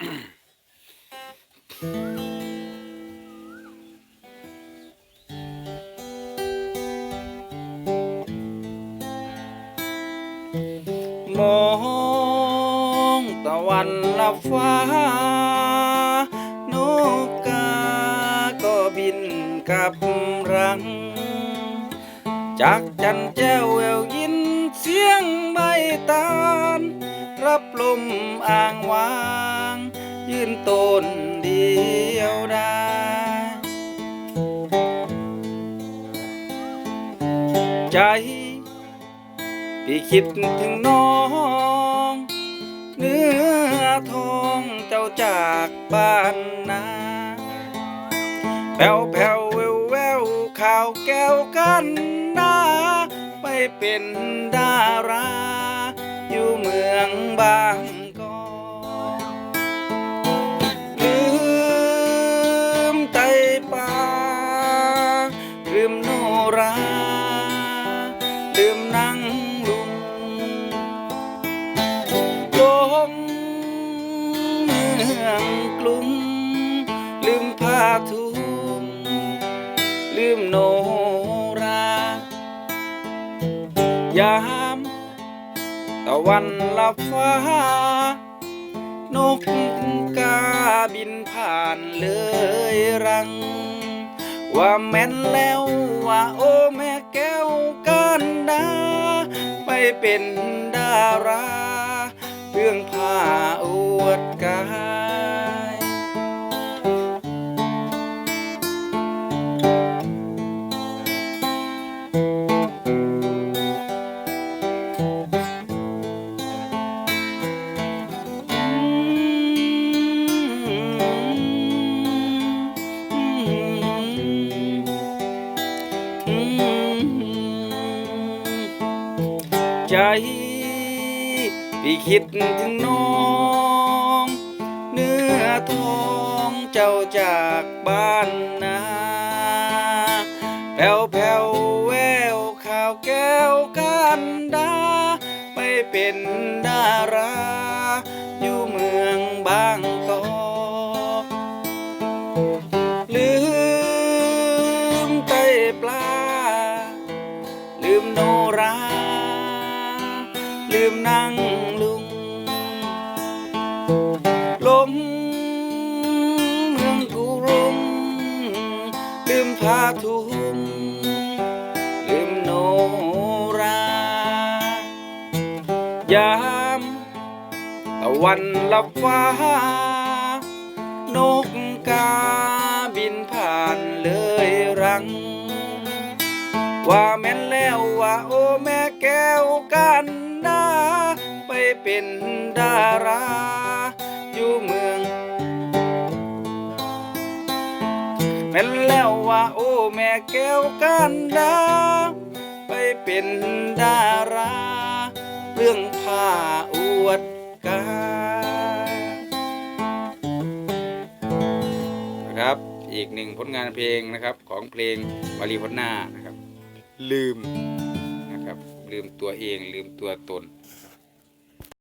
มองตะวันลับฟ้านกกาก็บินกลับรัง จากจันแจ้วแววยินเสียงใบตาล รับลมอ่างวาง ยืนต้นเดียวดายใจ พี่คิดถึงน้อง เนื้อทองเจ้าจากบ้านนาแผ่วแผ่วแววแววข่าวแก้วกันนาไปเป็นดารา บางกอกลืมไตป่าลืมโนราลืมนั่งลุงลงเมืองกรุงลืมผ้าทุ่งลืมโนรา ยา ตะวันลับฟ้านกกาบินผ่านเลยรัง ว่าแม่นแล้วว่าโอ้แม่แก้วกันดาไปเป็นดาราเรื่องผ้าโอ ใจ พี่คิดถึงน้อง เนื้อทองเจ้าจากบ้านนาแผ่วแผ่วแววข่าวแก้วกันดา ไปเป็นดารา อยู่เมืองบางกอก ลืมนั่งลุงลมเมืองกุรุงลืมผ้าทุงลืมโนรา ยามตะวันลับฟ้านกกาบินผ่านเลยรัง ว่าแม่นแล้วว่าโอ้แม่แก้วกา เป็นดาราอยู่เมืองแม่นแล้วว่าโอ้แม่แก้วกันดาไปเป็นดารา เรื่องผ้าอวดกานะครับอีกหนึ่งผลงานเพลงนะครับของเพลงวารีพจนานะครับ ลืมนะครับลืมตัวเองลืมตัวตน